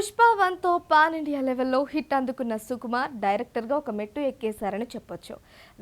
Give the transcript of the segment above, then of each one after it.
వన్తో pan India లెవెల్లో hit అందుకున్న సుకుమార్ డైరెక్టర్గా ఒక మెట్టు ఎక్కేశారని చెప్పొచ్చు.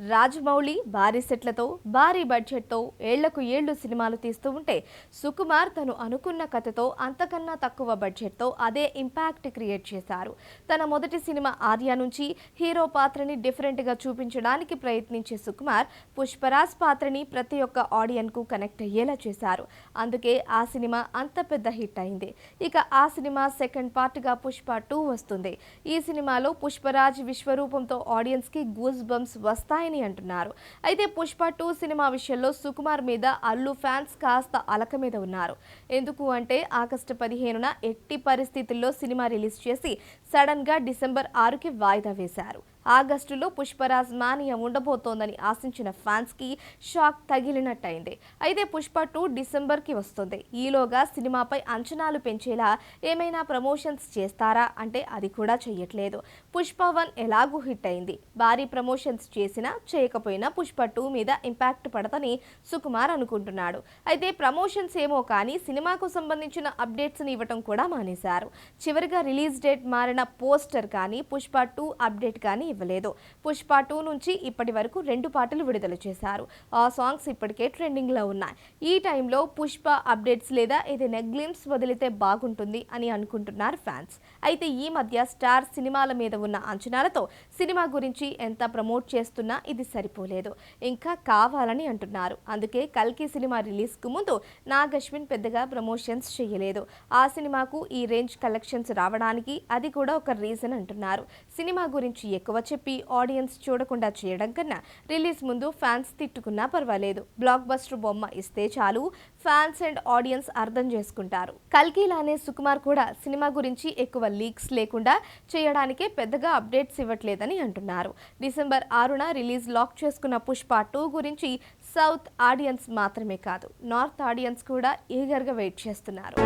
రాజమౌళి భారీ సెట్లతో భారీ బడ్జెట్తో ఏళ్ళకు ఏళ్ళు సినిమాలు తీస్తూ ఉంటే సుకుమార్ తను అనుకున్న కథతో అంతకన్నా తక్కువ బడ్జెట్తో అదే ఇంపాక్ట్ క్రియేట్ చేశారు. తన మొదటి సినిమా ఆర్య నుంచి హీరో పాత్రని డిఫరెంట్గా చూపించడానికి ప్రయత్నించే సుకుమార్ పుష్పరాజ్ పాత్రని ప్రతి ఒక్క ఆడియన్కు కనెక్ట్ అయ్యేలా చేశారు. అందుకే ఆ సినిమా అంత పెద్ద హిట్ అయింది. ఇక ఆ సినిమా సెకండ్ పార్ట్గా పుష్ప టూ వస్తుంది. ఈ సినిమాలో పుష్పరాజ్ విశ్వరూపంతో ఆడియన్స్కి గూస్ బంప్స్ వస్తాయని అంటున్నారు. అయితే పుష్ప టూ సినిమా విషయంలో సుకుమార్ మీద అల్లు ఫ్యాన్స్ కాస్త అలక మీద ఉన్నారు. ఎందుకు అంటే ఆగస్టు పదిహేనున ఎట్టి పరిస్థితుల్లో సినిమా రిలీజ్ చేసి సడన్గా డిసెంబర్ ఆరుకి వాయిదా వేశారు. ఆగస్టులో పుష్పరాజ్ మానియా ఉండబోతోందని ఆశించిన ఫ్యాన్స్కి షాక్ తగిలినట్టయింది. అయితే పుష్ప టూ డిసెంబర్కి వస్తుంది. ఈలోగా సినిమాపై అంచనాలు పెంచేలా ఏమైనా ప్రమోషన్స్ చేస్తారా అంటే అది కూడా చెయ్యట్లేదు. పుష్ప వన్ ఎలాగూ హిట్ అయింది భారీ ప్రమోషన్స్ చేసినా చేయకపోయినా పుష్ప టూ మీద ఇంపాక్ట్ పడతని సుకుమార్ అనుకుంటున్నాడు. అయితే ప్రమోషన్స్ ఏమో కానీ సినిమాకు సంబంధించిన అప్డేట్స్ని ఇవ్వటం కూడా మానేశారు. చివరిగా రిలీజ్ డేట్ మారిన పోస్టర్ కానీ పుష్ప టూ అప్డేట్ కానీ ఇవ్వలేదు. పుష్ప టూ నుంచి ఇప్పటి వరకు రెండు పాటలు విడుదల చేశారు. ఆ సాంగ్స్ ఇప్పటికే ట్రెండింగ్లో ఉన్నాయి. ఈ టైంలో పుష్ప అప్డేట్స్ లేదా ఏదైనా గ్లిమ్స్ వదిలితే బాగుంటుంది అని అనుకుంటున్నారు ఫ్యాన్స్. అయితే ఈ మధ్య స్టార్ సినిమాల మీద ఉన్న అంచనాలతో సినిమా గురించి ఎంత ప్రమోట్ చేస్తున్నా ఇది సరిపోలేదు. ఇంకా కావాలని అంటున్నారు. అందుకే కల్కి సినిమా రిలీజ్కు ముందు నాగ్ అశ్విన్ పెద్దగా ప్రమోషన్స్ చేయలేదు. ఆ సినిమాకు ఈ రేంజ్ కలెక్షన్స్ రావడానికి అది కూడా ఒక రీజన్ అంటున్నారు. సినిమా గురించి ఎక్కువ చెప్పి ఆడియన్స్ చూడకుండా చేయడం కన్నా రిలీజ్ ముందు ఫ్యాన్స్ తిట్టుకున్నా పర్వాలేదు. బ్లాక్ బస్టర్ బొమ్మ ఇస్తే చాలు ఫ్యాన్స్ అండ్ ఆడియన్స్ అర్థం చేసుకుంటారు. కల్కిలానే సుకుమార్ కూడా సినిమా గురించి ఎక్కువ లీక్స్ లేకుండా చేయడానికే పెద్దగా అప్డేట్స్ ఇవ్వట్లేదని అంటున్నారు. డిసెంబర్ ఆరున రిలీజ్ లాక్ చేసుకున్న పుష్ప టూ గురించి సౌత్ ఆడియన్స్ మాత్రమే కాదు నార్త్ ఆడియన్స్ కూడా ఈగర్గా వెయిట్ చేస్తున్నారు.